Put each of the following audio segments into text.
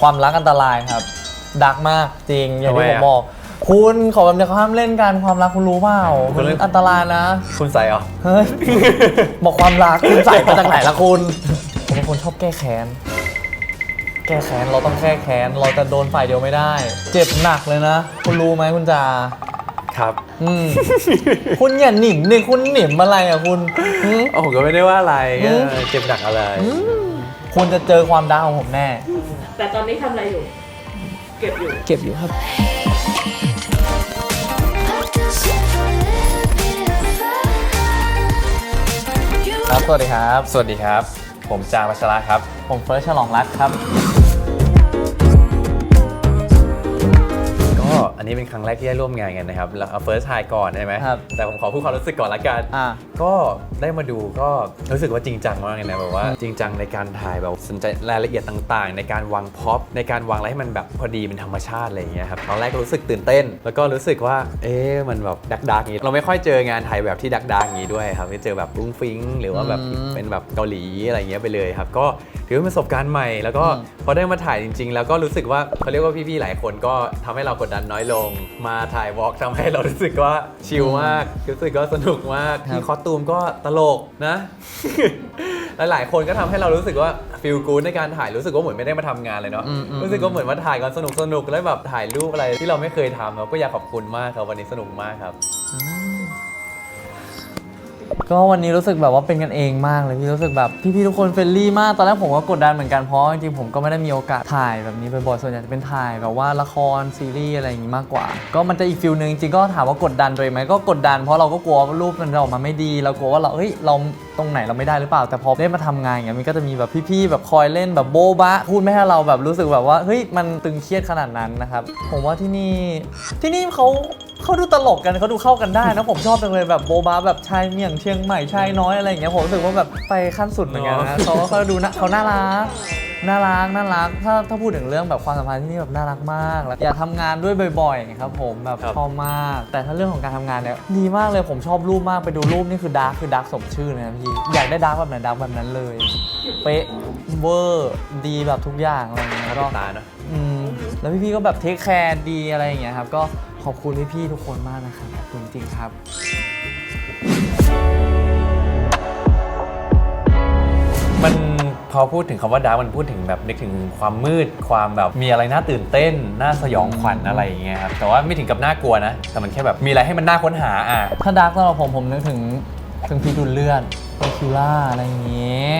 ความรักอันตรายครับดักมากจริงอย่างที่ทำไมผมอะบอกคุณขอแบบเนี้ยเขาห้ามเล่นกันความรักคุณรู้เปล่าคุมันณเล่น อันตรายนะ คุณใส่เหรอเฮ้ยบอกความรักคุณใส่มาจากไหนละคุณผมเป็นคนชอบแก้แค้น แก้แค้นเราต้องแก้แค้นเราจะโดนฝ่ายเดียวไม่ได้ เจ็บหนักเลยนะ คุณรู้ไหมคุณจาครับอืมคุณอย่าหนิมนี่คุณหนิมอะไรอะคุณหืมโอ้ผมก็ไม่ได้ว่าอะไรอืมเออเจ็บหนักอะไร คุณจะเจอความดังของผมแน่ แต่ตอนนี้ทำอะไรอยู่ เก็บอยู่ เก็บอยู่ครับ ครับ สวัสดีครับ สวัสดีครับ ผมจาวัชระครับ ผมเฟิร์สฉลองรักครับ ก็อันนี้เป็นครั้งแรกที่ได้ร่วมงานกันนะครับแล้วเอาเฟิร์สไทายก่อนได้ไหมครับ แต่ผมขอพูดความรู้สึกก่อนละกัน อ่า ก็ได้มาดูก็รู้สึกว่าจริงจังมากเลยนะแบบว่าจริงจังในการถ่ายแบบสนใจรายละเอียดต่างๆ ในการวางพ็อปในการวางอะไรให้มันแบบพอดีเป็นธรรมชาติอะไรอย่างเงี้ยครับตอนแรกก็รู้สึกตื่นเต้น แล้วก็รู้สึกว่าเอ๊ะมันแบบดักดักอย่างงี้เราไม่ค่อยเจองานถ่ายแบบที่ดักดักอย่างงี้ด้วยครับไม่เจอแบบรุ้งฟิ้งหรือว่าแบบอืมเป็นแบบเกาหลีอะไรอย่างเงี้ยไปเลยครับก็ถือว่าเป็นประสบการณ์ใหม่ แล้วก็อืมพอได้มาถ่ายจริง ๆ แล้วก็รู้สึกว่าเขาเรียกว่าพี่ๆหลายคนก็ทำให้เรากดดันน้อยลง มาถ่ายวอล์กทำให้เรารู้สึกว่าชิลมากรู้สึกว่าสนุกมากครับที่คอสตูมก็ตลกนะ หลายๆ คนก็ทำให้เรารู้สึกว่าฟีลกู๊ดในการถ่ายรู้สึกว่าเหมือนไม่ได้มาทำงานเลยเนาะ อืมอืม รู้สึกว่าเหมือนมาถ่ายกันสนุกสนุกๆแล้วแบบถ่ายรูปอะไรที่เราไม่เคยทำเราก็อยากขอบคุณมากครับวันนี้สนุกมากครับ ก็วันนี้รู้สึกแบบว่าเป็นกันเองมากเลยพี่รู้สึกแบบพี่ๆทุกคนเฟรนลี่มากตอนแรกผมก็กดดันเหมือนกันเพราะจริงๆผมก็ไม่ได้มีโอกาสถ่ายแบบนี้บ่อยๆส่วนใหญ่จะเป็นถ่ายแบบว่าละครซีรีส์อะไรอย่างงี้มากกว่า ก็มันจะอีกฟิลนึงจริงๆก็ถามว่ากดดันตัวเองไหมก็กดดันเพราะเราก็กลัวว่ารูปมันจะออกมาไม่ดีเรากลัวว่าเราเฮ้ยเราตรงไหนเราไม่ได้หรือเปล่า แต่พอได้มาทำงานอย่างเงี้ยมันก็จะมีแบบพี่ๆแบบคอยเล่นแบบโบ๊บะพูดไม่ให้เราแบบรู้สึกแบบว่าเฮ้ยมันตึงเครียดขนาดนั้นนะครับผมว่าที่นี่ที่นี่เขา เขาดูตลกกันเขาดูเข้ากันได้นะผมชอบจังเลยแบบโบบาแบบชายเมี่ยงเชียงใหม่ชายน้อยอะไรอย่างเงี้ยผมรู้สึกว่าแบบไปขั้นสุดเหมือนกันนะเขาเขาดูนะเขาน่ารักน่ารักน่ารักถ้าถ้าพูดถึงเรื่องแบบความสัมพันธ์ที่นี่แบบน่ารักมากแล้วอยากทำงานด้วยบ่อยๆครับผมแบบครับชอบมาก แต่ถ้าเรื่องของการทำงานเนี่ยดีมากเลยผมชอบรูปมากไปดูรูปนี่คือดาร์คคือดาร์คสมชื่อเลยนะพี่อยากได้ดาร์คแบบไหนดาร์คแบบนั้นเลยเป๊ะเวอร์ดีแบบทุกอย่างอะไรอย่างเงี้ยแล้วก็ตาเนาะอืมแล้วพี่ๆก็แบบเทคแคร์ดีอะไรอย่างเงี้ยครับก็ ขอบคุณพี่ๆทุกคนมากนะครับขอบคุณจริงๆครับ มันพอพูดถึงคำว่าดาร์กมันพูดถึงแบบนึกถึงความมืดความแบบมีอะไรน่าตื่นเต้น น่าสยองขวัญอะไรอย่างเงี้ยครับแต่ว่าไม่ถึงกับน่ากลัวนะ แต่มันแค่แบบมีอะไรให้มันน่าค้นหาอะถ้าดาร์กสำหรับผมผมนึกถึงถึงพีดูเลือด เดคิวล่าอะไรอย่างเงี้ย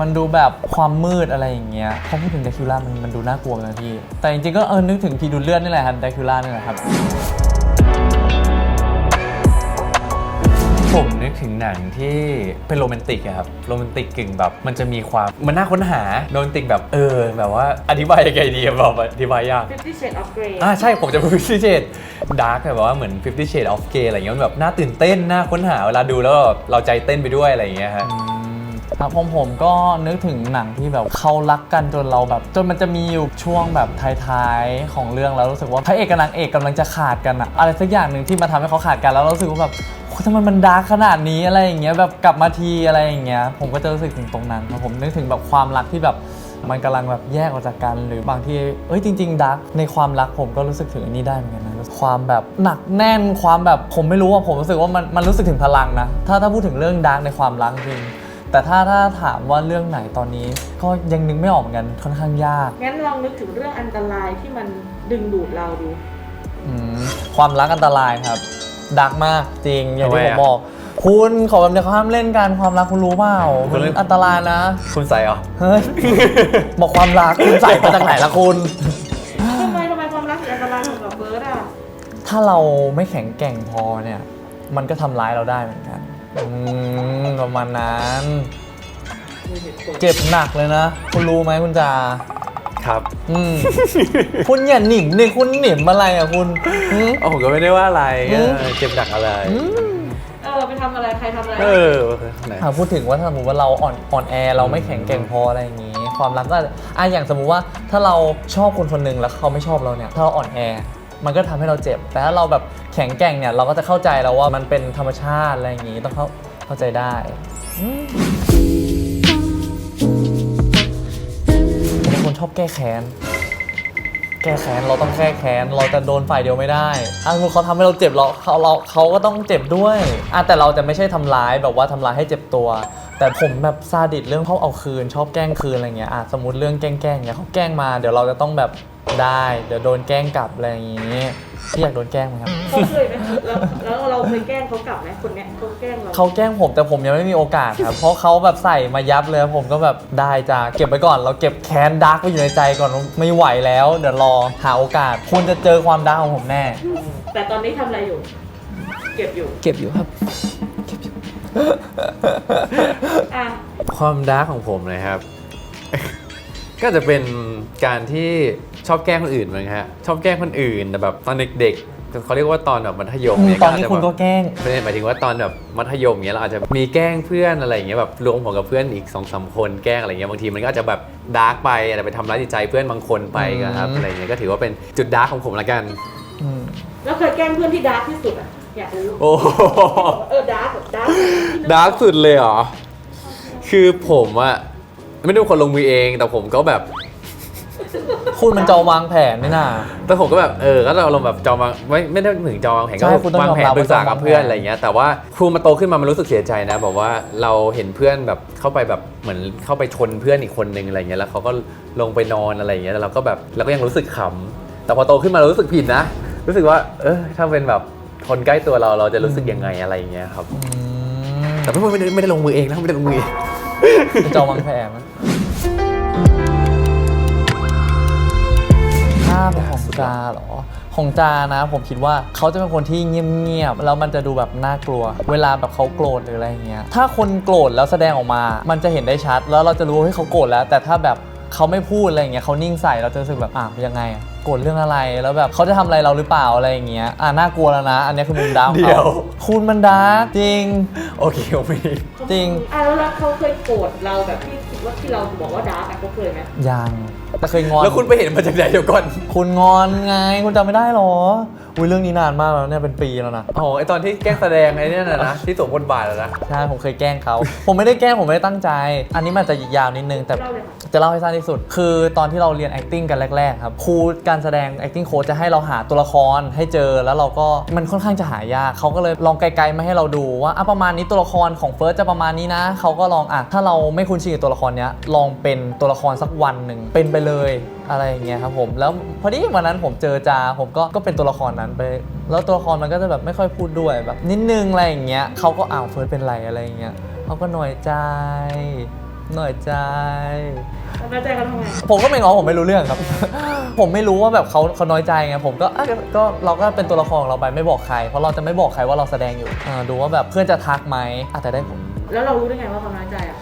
มันดูแบบความมืดอะไรอย่างเงี้ยพอพูดถึงเดคิวล่ามันมันดูน่ากลัวนะพี่ แต่จริงๆก็เออนึกถึงพีดูเลือดนี่แหละครับเดคิวล่านี่แหละครับ ผมนึกถึงหนังที่เป็นโรแมนติกอะครับโรแมนติกกึ่งแบบ มันจะมีความมันน่าค้นหาโรแมนติกแบบเออแบบว่าอธิบายยังไงดีอะบอกอธิบายยาก Fifty Shades of Grey อ่าใช่ผมจะพูด Fifty Shades Dark แบบว่าเหมือน Fifty Shades of Grey อะไรเงี้ยมันแบบน่าตื่นเต้นน่าค้นหาเวลาดูแล้วแบบเราใจเต้นไปด้วยอะไรอย่างเงี้ยฮะ ครับผมผมก็นึกถึงหนังที่แบบเขารักกันจนเราแบบ จนมันจะมีอยู่ช่วงแบบท้ายๆของเรื่องแล้วรู้สึกว่าพระเอกกับนางเอกกำลังจะขาดกันอะอะไรสักอย่างหนึ่งที่มาทำให้เขาขาดกันแล้วเรารู้สึกว่าแบบ โอ้ทำไมมันดาร์กขนาดนี้อะไรอย่างเงี้ยแบบกลับมาทีอะไรอย่างเงี้ยผมก็จะรู้สึกถึงตรงนั้นครับผมนึกถึงแบบความรักที่แบบมันกำลังแบบแยกออกจากกันหรือบางทีเอ้ยจริงๆดาร์กในความรักผมก็รู้สึกถึงอันนี้ได้เหมือนกันนะความแบบหนักแน่นความแบบผมไม่รู้ว่าผมรู้สึกว่ามันมันรู้สึกถึงพลังนะถ้าถ้าพูดถึงเรื่องดาร์กในความรักจริงแต่ถ้าถ้าถามว่าเรื่องไหนตอนนี้ ก็ยังนึกไม่ออกเหมือนกันค่อนข้างยาก งั้นลองนึกถึงเรื่องอันตรายที่มันดึงดูดเราดูอืมความรักอันตรายครับ ดักมากจริงอย่างที่ทำไมผมอะบอก คุณขอแบบเนี้ยเขาห้ามเล่นกันความรักคุณรู้เปล่าคุมัณนเล่นอันตรายนะ คุณใส่เหรอเฮ้ยบอกความรักคุณใส่มาจากไหนละคุณทำไมทำไมความรักถึงอันตรายสำหรับเบิร์ดอะถ้าเราไม่แข็งแกร่งพอเนี่ย มันก็ทำร้ายเราได้เหมือนกันอืมประมาณนั้นมีเหตุผลเจ็บหนักเลยนะ คุณรู้ไหมคุณจา ครับอืม คุณอย่าหนิมนี่คุณหนิมอะไรอะคุณหืมโอ้ผมก็ไม่ได้ว่าอะไรอืม เออเจ็บหนักอะไร เออไปทำอะไรใครทำอะไรเออไหนหากพูดถึงว่าถ้าสมมติว่าเราอ่อนอ่อนแอเราไม่แข็งแกร่งพออะไรอย่างนี้ ความรักก็อาจจะอะอย่างสมมุติว่าถ้าเราชอบคนคนหนึ่งแล้วเขาไม่ชอบเราเนี่ย ถ้าเราอ่อนแอ มันก็ทำให้เราเจ็บ แต่ถ้าเราแบบแข็งแกร่งเนี่ยเราก็จะเข้าใจแล้วว่ามันเป็นธรรมชาติอะไรอย่างนี้ต้องเข้าเข้าใจได้ ชอบแก้แค้น แก้แค้นเราต้องแก้แค้น เราจะโดนฝ่ายเดียวไม่ได้อะคือเขาทำให้เราเจ็บเราเขาเราเขาก็ต้องเจ็บด้วยอะแต่เราจะไม่ใช่ทำร้ายแบบว่าทำร้ายให้เจ็บตัว แต่ผมแบบซาดิสเรื่องชอบเอาคืน ชอบแกล้งคืนอะไรเงี้ยอะสมมติเรื่องแกล้งแกล้งเงี้ยเขาแกล้งมาเดี๋ยวเราจะต้องแบบได้เดี๋ยวโดนแกล้งกลับอะไรอย่างงี้พี่อยากโดนแกล้งไหมครับเขาเคยไหมแล้วแล้วเราเคยแกล้งเขากลับไหมคนเนี้ยเขาแกล้งเราเขาแกล้งผมแต่ผมยังไม่มีโอกาสครับเพราะเขาแบบใส่มายับเลยผมก็แบบได้จ้าเก็บไว้ก่อน เราเก็บแค้นดาร์กไว้อยู่ในใจก่อนไม่ไหวแล้ว เดี๋ยวรอหาโอกาส คุณจะเจอความดาร์กของผมแน่ แต่ตอนนี้ทำอะไรอยู่ เก็บอยู่ เก็บอยู่ครับ อะ ความดาร์กของผมนะครับ ก็จะเป็นการที่ชอบแกล้งคนอื่นมั้งฮะชอบแกล้งคนอื่นแต่แบบตอนเด็กๆเขาเรียกว่าตอนแบบมัธยมเนี่ยตอนนี้าจจะคุณแบบก็แกล้งไม่ได้หมายถึงว่าตอนแบบมัธยมเงี้ยเราอาจจะมีแกล้งเพื่อนอะไรอย่างเงี้ยแบบรวมผมกับเพื่อนอีกสองสามคนแกล้งอะไรเงี้ยบางทีมันก็อาจจะแบบดาร์กไปอาจจะไปทำร้ายจิตใจเพื่อนบางคนไปนะครับอืมอะไรเงี้ยก็ถือว่าเป็นจุดดาร์กของผมละกันอืมแล้วเคยแกล้งเพื่อนที่ดาร์กที่สุดอะ อยากรู้โอ้โหเออดาร์กแบบดาร์กดาร์กสุดเลยเหรอ คือผมอะไม่ได้เป็นคนลงมือเอง แต่ผมก็แบบ คุณมันจอวางแผนไม่น่า แต่ผมก็แบบเออก็เราลงแบบจองวางไม่ไม่ได้ถึงจองวางแผนก็ใช่คุณต้องวางแผนยอมรับปรึกษากับว่าจองวางแผนเพื่อนอะไรเงี้ยแต่ว่าครูมาโตขึ้นมามันรู้สึกเสียใจนะแบบว่าเราเห็นเพื่อนแบบเข้าไปแบบเหมือนเข้าไปชนเพื่อนอีกคนนึงอะไรเงี้ยแล้วเขาก็ลงไปนอนอะไรเงี้ยแล้วเราก็แบบเราก็ยังรู้สึกขำแต่พอโตขึ้นมาเรารู้สึกผิดนะ รู้สึกว่า เออถ้าเป็นแบบ คนใกล้ตัวเราเราจะรู้สึกยังไงอะไรเงี้ยครับอืมแต่ไม่ไม่ได้ไม่ได้ลงมือเองนะไม่ได้ลงมือเองมันจอวางแผนนะถ้าเป็นของจาเหรอ ของจานะ ผมคิดว่าเขาจะเป็นคนที่เงียบๆแล้วมันจะดูแบบน่ากลัว เวลาแบบเขาโกรธหรืออะไรอย่างเงี้ย ถ้าคนโกรธแล้วแสดงออกมา มันจะเห็นได้ชัด แล้วเราจะรู้ว่าเฮ้ยเขาโกรธแล้ว แต่ถ้าแบบเขาไม่พูดอะไรอย่างเงี้ยเขานิ่งใส่เราจะรู้สึกแบบอะยังไงอะ โกรธเรื่องอะไรแล้วแบบเขาจะทำอะไรเราหรือเปล่าอะไรอย่างเงี้ยอะน่ากลัวแล้วนะ อันนี้คือมุมดาวของเดี๋ยวขาคุณมันดาร์กจริง โอเคโอเคจริงอะแล้วแล้วเขาเคยโกรธเราแบบที่คิดว่าที่เราบอกว่าดาร์กอะเขาเคยไหมยังแต่เคยงอนแล้วคุณไปเห็นมาจากไหนเดี๋ยวก่อน คุณงอนไงคุณจำไม่ได้หรอ อุ้ยเรื่องนี้นานมากแล้วเนี่ยเป็นปีแล้วนะอ๋อไอตอนที่แกล้งแสดงไอ้เนี่ยนะนะที่สวมบทบาทอะนะ ใช่ผมเคยแกล้งเขา ผมไม่ได้แกล้งผมไม่ได้ตั้งใจ อันนี้มันจะยาวนิดนึงแต่เล่าเลยค่ะจะเล่าให้สั้นที่สุด คือตอนที่เราเรียน acting กันแรกๆครับครูการแสดง acting coach จะให้เราหาตัวละครให้เจอแล้วเราก็มันค่อนข้างจะหายากเขาก็เลยลองไกลๆมาให้เราดูว่าอะประมาณนี้ตัวละครของเฟิร์สจะประมาณนี้นะเขาก็ลองอะถ้าเราไม่คุ้นชินกับตัวละครเนี้ยลองเป็นตัวละครสักวันหนึ่งเป็นไปเลย อะไรอย่างเงี้ยครับผมแล้วพอดีวันนั้นผมเจอจาผมก็ก็เป็นตัวละครนั้นไป แล้วตัวละครมันก็จะแบบไม่ค่อยพูดด้วยแบบนิดนึงอะไรอย่างเงี้ยเขาก็อ้าวเฟิร์สเป็นไรอะไรอย่างเงี้ยเขาก็หน่อยใจหน่อยใจ แล้วน้อยใจเขาทำไมผมก็ไม่ง้อผมไม่รู้เรื่องครับ ผมไม่รู้ว่าแบบเขาเขาน้อยใจไงผมก็อะก็ก็เราก็เป็นตัวละครของเราไปไม่บอกใคร เพราะเราจะไม่บอกใครว่าเราแสดงอยู่อ่าดูว่าแบบเพื่อนจะทักไหมอะแต่ได้ผม แล้วเรารู้ได้ไงว่าเขาน้อยใจอะ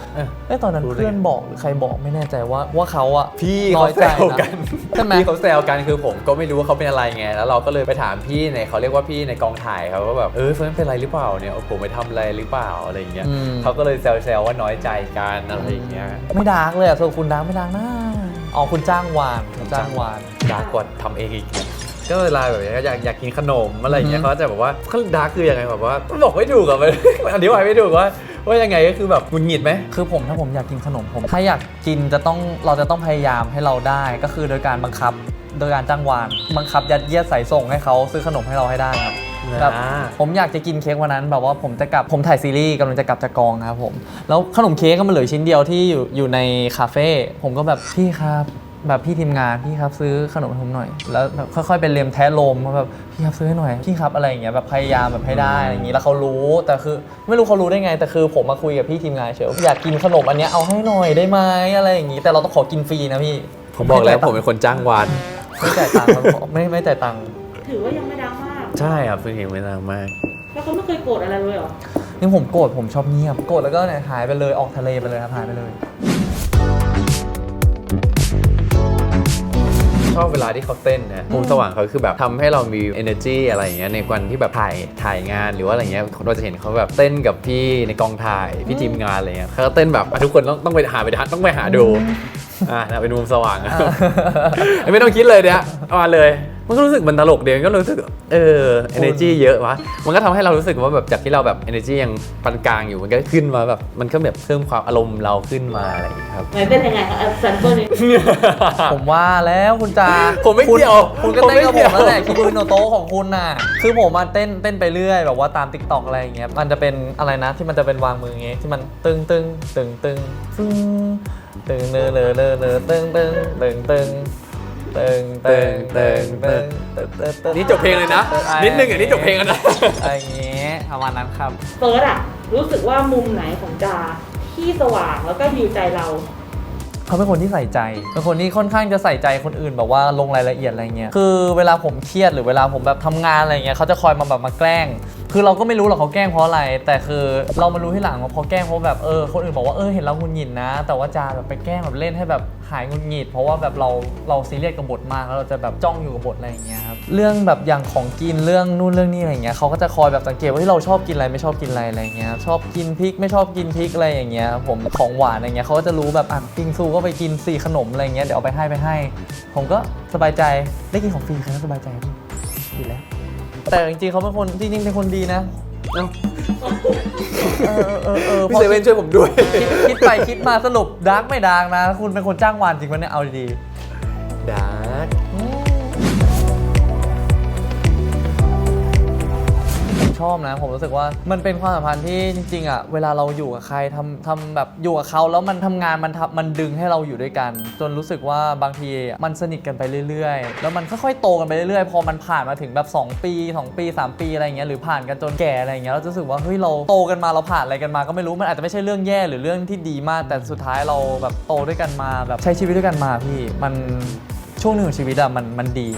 เอ้ยตอนนั้นรู้ได้ไง เพื่อนบอกหรือใครบอกไม่แน่ใจว่าว่าเขาอะพี่น้เขาอยแซใจวนะกันใช่ไหม พี่เขาแซวกันคือผมก็ไม่รู้ว่าเขาเป็นอะไรไง แล้วเราก็เลยไปถามพี่ในเขาเรียกว่าพี่ในกองถ่ายครับว่าแบบเออเฟิร์นเป็นอะไรหรือเปล่าเนี่ยผมไปทำอะไรหรือเปล่าอะไรอย่างเงี้ยอืม เขาก็เลยแซวๆว่าน้อยใจกันอะไรอย่างเงี้ยไม่ดาร์กเลยอะส่วนคุณดาร์กไม่ดาร์กนะอ๋อคุณจ้างวานคุณจ้างวาน ดาร์กกว่าทำเองอีกก็เวลาแบบอยากอยากกินขนมอะไรอย่างเงี้ยอือฮึ เขาจะแบบว่าเขาดาร์กคือยังไงแบบว่าบอกไม่ถูกอะมัน อธิบายไม่ถูกว่า ว่ายังไงก็คือแบบหงุดหงิดไหม คือผมถ้าผมอยากกินขนมผม ถ้าอยากกินจะต้องเราจะต้องพยายามให้เราได้ ก็คือโดยการบังคับ โดยการจ้างวาน บังคับยัดเยียดใส่ส่งให้เขาซื้อขนมให้เราให้ได้ครับอ่าแบบผมอยากจะกินเค้กวันนั้นแบบว่าผมจะกลับผมถ่ายซีรีส์กำลังจะกลับจากกองครับผมแล้วขนมเค้กก็มันเหลือชิ้นเดียวที่อยู่อยู่ในคาเฟ่ผมก็แบบพี่ครับ แบบพี่ทีมงานพี่ครับซื้อขนมให้ผมหน่อย แล้วแบบค่อยๆเป็นเลียมแท้ลมว่าแบบพี่ครับซื้อให้หน่อยพี่ครับอะไรอย่างเงี้ยแบบพยายามแบบให้ได้อะไรอย่างงี้แล้วเขารู้แต่คือไม่รู้เขารู้ได้ไงแต่คือผมมาคุยกับพี่ทีมงานเฉยอยากกินขนมอันเนี้ยเอาให้หน่อยได้ไหมอะไรอย่างงี้แต่เราต้องขอกินฟรีนะพี่ผมบอกแล้วผมเป็นคนจ้างวานไม่จ่ายตังค์ครับผมไม่ไม่จ่ายตังค์ถือว่ายังไม่ดังมากใช่ครับคือเห็นไม่นานมาก แล้วเขาไม่เคยโกรธอะไรเลยเหรอนี่ผมโกรธผมชอบเงียบโกรธแล้วก็เนี่ยหายไปเลยออกทะเลไปเลยครับหายไปเลย อบเวลาที่เขาเต้นนะมุมสว่างเขาคือแบบทำให้เรามี energy อะไรอย่างเงี้ยในวันที่แบบถ่ายถ่ายงานหรือว่าอะไรเงี้ยเราจะเห็นเขาแบบเต้นกับพี่ในกองถ่ายพี่ทีมงานอะไรเงี้ยเขาก็เต้นแบบทุกคนต้องต้องไปหาไปทัต้องไปหาดู อ่านะเป็นมุมสว่าง ไม่ต้องคิดเลยเนี่ยมาเลย มันก็รู้สึกมันตลกเดียวก็รู้สึก เออ energy เยอะวะมันก็ทำให้เรารู้สึกว่าแบบจากที่เราแบบ energy ยังปานกลางอยู่มันก็ขึ้นมาแบบมันก็แบบเพิ่มความอารมณ์เราขึ้นมาอะไรอย่างเงี้ยครับไหนเป็นยังไงคะแซมเปิลนี่ผมว่าแล้วคุณจาผมไม่คุณเกี่ยวคุณก็ผมเต้นไม่กับเกี่ผยวมนั่นแหละคิบุโนโตะของคุณน่ะ คือผมมาเต้นเต้นไปเรื่อยแบบว่าตามติ๊กต็อกอะไรอย่างเงี้ยมันจะเป็นอะไรนะที่มันจะเป็นวางมืออย่างเงี้ยที่มันตึงตึงตึงตึงตึง ตึงเนอเนอเนอเนอตึงตึงตึงตึงตึงตึงตึงตึงตึงนี่จบเพลงเลยนะ นิดนึงอะนี่จบเพลงแล้วนะอะไรอย่างเงี้ยประมาณนั้นครับเฟิร์สอะรู้สึกว่ามุมไหนของจาที่สว่างแล้วก็ฮิวใจเราเขาเป็นคนที่ใส่ใจเป็นคนที่ค่อนข้างจะใส่ใจคนอื่นแบบว่าลงรายละเอียดอะไรเงี้ยคือเวลาผมเครียดหรือเวลาผมแบบทำงานอะไรเงี้ยเขาจะคอยมาแบบมาแกล้ง คือเราก็ไม่รู้หรอกเขาแกล้งเพราะอะไร แต่คือเรามารู้ที่หลังว่าเขาแกล้งเพราะแบบเออคนอื่นบอกว่าเออเห็นเราหงุดหงิดนะ แต่ว่าจาแบบไปแกล้งแบบเล่นให้แบบหายหงุดหงิดเพราะว่าแบบเราเราซีเรียสกับบทมากแล้วเราจะแบบจ้องอยู่กับบทอะไรอย่างเงี้ยครับเรื่องแบบอย่างของกินเรื่องนู่นเรื่องนี้อะไรเงี้ยเขาก็จะคอยแบบสังเกตว่าที่เราชอบกินอะไรไม่ชอบกินอะไรอะไรเงี้ยชอบกินพริกไม่ชอบกินพริกอะไรอย่างเงี้ยผมของหวานอะไรเงี้ยเขาก็จะรู้แบบอะปิงซูก็ไปกินสี่ขนมอะไรเงี้ยเดี๋ยวเอาไปให้ไปให้ ผมก็สบายใจได้กินของฟรีใครก็สบายใจดีแล้ว แต่จริงๆเขาเป็นคนจริงๆเป็นคนดีนะเอ้าเออเออเออพี่เซเว่นช่วยผมด้วยคิดคิดไปคิดมาสรุปดาร์กไม่ดาร์กนะ คุณเป็นคนจ้างวานจริงปะเนี่ยเอาดีดาร์ก ชอบนะ ผมรู้สึกว่ามันเป็นความสัมพันธ์ที่จริงๆอะเวลาเราอยู่กับใครทำทำแบบอยู่กับเขาแล้วมันทำงานมันทำมันดึงให้เราอยู่ด้วยกัน จนรู้สึกว่าบางทีมันสนิทกันไปเรื่อยๆ แล้วมันค่อยๆโตกันไปเรื่อยๆ พอมันผ่านมาถึงแบบ 2 ปี 2 ปี 3 ปีอะไรเงี้ยหรือผ่านกันจนแก่อะไรเงี้ยเราจะรู้สึกว่าเฮ้ยเราโตกันมาเราผ่านอะไรกันมาก็ไม่รู้มันอาจจะไม่ใช่เรื่องแย่หรือเรื่องที่ดีมาก แต่สุดท้ายเราแบบโตด้วยกันมาแบบใช้ชีวิตด้วยกันมาพี่มันช่วงหนึ่งของชีวิตอะมันมันดี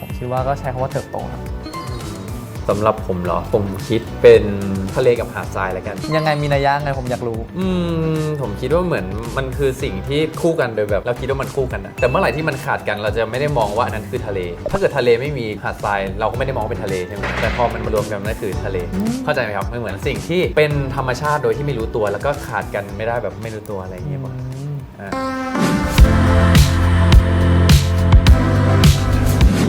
ผมคิดว่าก็ใช้คำว่าเติบโตครับ สำหรับผมเหรอ ผมคิดเป็นทะเลกับหาดทรายแล้วกัน ยังไงมีนัยยะไงผมอยากรู้ อืมผมคิดว่าเหมือนมันคือสิ่งที่คู่กันโดยแบบเราคิดว่ามันคู่กันอะแต่เมื่อไหร่ที่มันขาดกันเราจะไม่ได้มองว่าอันนั้นคือทะเล ถ้าเกิดทะเลไม่มีหาดทรายเราก็ไม่ได้มองว่าเป็นทะเลใช่ไหมแต่พอมันมารวมกันนั่นคือทะเล เข้าใจไหมครับมันเหมือนสิ่งที่เป็นธรรมชาติโดยที่ไม่รู้ตัว แล้วก็ขาดกันไม่ได้แบบไม่รู้ตัวอะไรอย่างเงี้ยป่ะอะ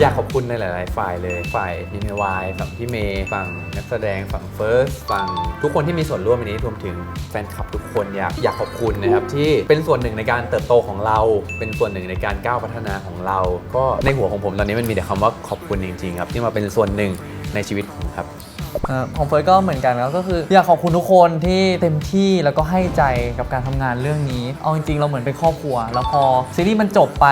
อยากขอบคุณในหลาย ๆ ฝ่ายเลยฝ่ายมินวายฝั่งพี่เมย์ฝั่งนักแสดงฝั่งเฟิร์สฝั่งทุกคนที่มีส่วนร่วมในนี้รวมถึงแฟนคลับทุกคนอยากอยากขอบคุณนะครับที่เป็นส่วนหนึ่งในการเติบโตของเรา เป็นส่วนหนึ่งในการก้าวพัฒนาของเรา ก็ในหัวของผมตอนนี้มันมีแต่คำว่าขอบคุณจริง ๆ ครับ ที่มาเป็นส่วนหนึ่งในชีวิตผมครับ ของเฟิร์สก็เหมือนกันครับก็คือ อยากขอบคุณทุกคนที่เต็มที่แล้วก็ให้ใจกับการทำงานเรื่องนี้ เอาจริงๆ เราเหมือนเป็นครอบครัว แล้วพอซีรีส์มันจบไป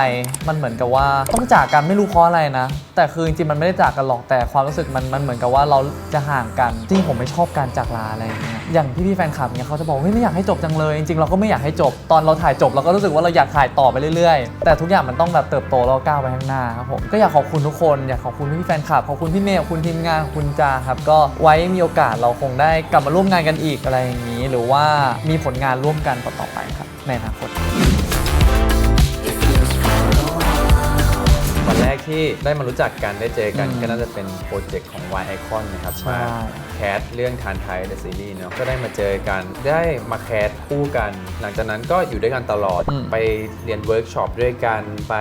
มันเหมือนกับว่าต้องจากกันไม่รู้เพราะอะไรนะ แต่คือจริงๆมันไม่ได้จากกันหรอกแต่ความรู้สึกมันมันเหมือนกับว่าเราจะห่างกันจริงผมไม่ชอบการจากลาอะไรอย่างเงี้ยอย่างพี่ๆแฟนคลับเนี่ยเขาจะบอกเฮ้ยไม่อยากให้จบจังเลยจริงๆเราก็ไม่อยากให้จบตอนเราถ่ายจบเราก็รู้สึกว่าเราอยากถ่ายต่อไปเรื่อยๆ แต่ทุกอย่างมันต้องแบบเติบโตแล้วก้าวไปข้างหน้าครับผมก็อยากขอบคุณทุกคนอยากขอบคุณพี่แฟนคลับขอบคุณพี่เมย์ขอบคุณทีมงานขอบคุณจาครับก็ไว้มีโอกาสเราคงได้กลับมาร่วมงานกันอีกอะไรอย่างนี้ หรือว่ามีผลงานร่วมกันต่อๆไปครับในอนาคตวันแรกที่ได้มารู้จักกันได้เจอกันอืมก็น่าจะเป็นโปรเจกต์ของ Y Icon นะครับใช่มา แคสเรื่องทานไทยเดอะซีรีส์เนาะก็ได้มาเจอกันได้มาแคสคู่กัน หลังจากนั้นก็อยู่ด้วยกันตลอดอืม ไปเรียนเวิร์กช็อปด้วยกันไป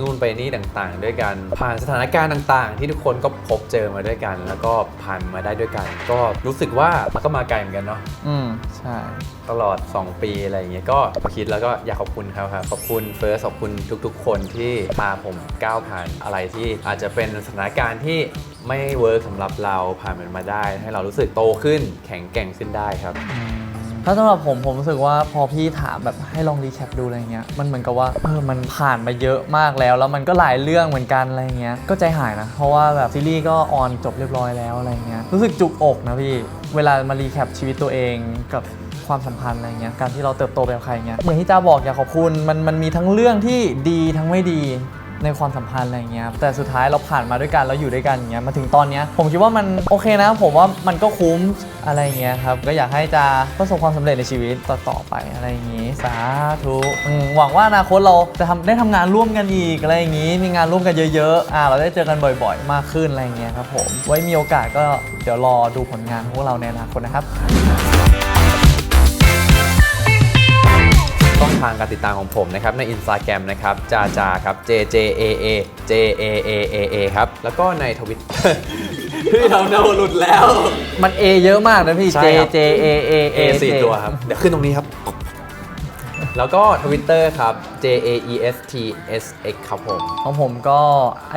นู่นไปนี่ต่างๆ ด้วยกันผ่านสถานการณ์ต่างๆ ที่ทุกคนก็พบเจอมาด้วยกัน แล้วก็ผ่านมาได้ด้วยกัน ก็รู้สึกว่ามันก็มาไกลเหมือนกันเนาะ อืม ใช่ ตลอด 2 ปีอะไรอย่างเงี้ยก็คิดแล้วก็อยากขอบคุณเขาครับ ขอบคุณเฟิร์สขอบคุณทุกๆ คนที่พาผมก้าวผ่านอะไรที่อาจจะเป็นสถานการณ์ที่ ไม่เวิร์กสำหรับเราผ่านมันมาได้ ให้เรารู้สึกโตขึ้นแข็งแกร่งขึ้นได้ครับ ถ้าสำหรับผมผมรู้สึกว่าพอพี่ถามแบบให้ลองรีแคปดูอะไรเงี้ยมันเหมือนกับว่าเออมันผ่านมาเยอะมากแล้ว แล้วมันก็หลายเรื่องเหมือนกันอะไรเงี้ยก็ใจหายนะ เพราะว่าแบบซีรีส์ก็ออนจบเรียบร้อยแล้วอะไรเงี้ยรู้สึกจุกอกนะพี่เวลามารีแคปชีวิตตัวเองกับความสัมพันธ์อะไรเงี้ยการที่เราเติบโตไปกับใครเงี้ยเหมือนที่จ้าบอกอยากขอบคุณมันมันมีทั้งเรื่องที่ดีทั้งไม่ดี ในความสัมพันธ์อะไรเงี้ยแต่สุดท้ายเราผ่านมาด้วยกันแล้วอยู่ด้วยกันอย่างเงี้ยมาถึงตอนเนี้ยผมคิดว่ามันโอเคนะ ผมว่ามันก็คุ้มอะไรเงี้ยครับก็อยากให้จะประสบความสำเร็จในชีวิตต่อๆไปอะไรอย่างงี้สาธุอืมหวังว่าอนาคตเราจะทำได้ทำงานร่วมกันอีกอะไรอย่างงี้ มีงานร่วมกันเยอะๆอ่าเราได้เจอกันบ่อยๆ มากขึ้นอะไรเงี้ยครับผมไว้มีโอกาสก็เดี๋ยวรอดูผลงานของพวกเราในอนาคตนะครับ ททางการติดตามของผมนะครับใน Instagram นะครับจาจาครับ J J A A J A A A A ครับ แล้วก็ในทวิตพี่เราเนาหลุดแล้ว มัน A เยอะมากนะพี่ ใช่ J ครับ J A A A สี่ตัวครับ เดี๋ยวขึ้นตรงนี้ครับ แล้วก็ Twitter ครับ J A E S T S X ครับผม ของผมก็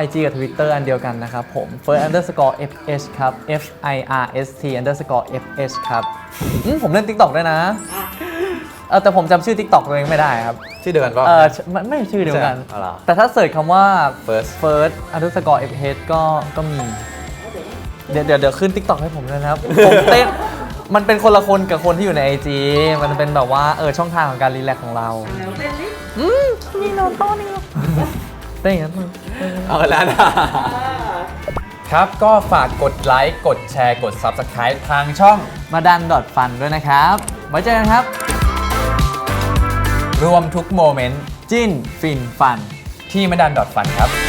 IG กับ Twitter อันเดียวกันนะครับผม first underscore fh ครับ f i r s t underscore fh ครับอืมผมเล่น TikTok ด้วยนะอะ เออแต่ผมจำชื่อ TikTok ตัวเองไม่ได้ครับ ชื่อเดียวกันก็เออไม่ไม่ชื่อเดียวกันอ๋อเหรอแต่ถ้าเสิร์ชคำว่า First first underscore fh ก็ก็มี เดี๋ยวเดี๋ยวเดี๋ยวเดี๋ยวขึ้น TikTok ให้ผมด้วยนะครับ ผมเต้นมันเป็นคนละคนกับคนที่อยู่ใน IG มันเป็นแบบว่าเออช่องทางของการรีแลกซ์ของเราแนวเต้นนี่อืมนี่โนโต้นี่เต้นอย่างนั้นเอาแล้วนะครับ ก็ฝากกดไลค์ กดแชร์ กด Subscribe ทางช่อง มาดันดอทฟันด้วยนะครับ ไว้เจอกันครับ รวมทุกโมเมนต์ จิ้น ฟิน ฟัน ที่มดันดอทฟันครับ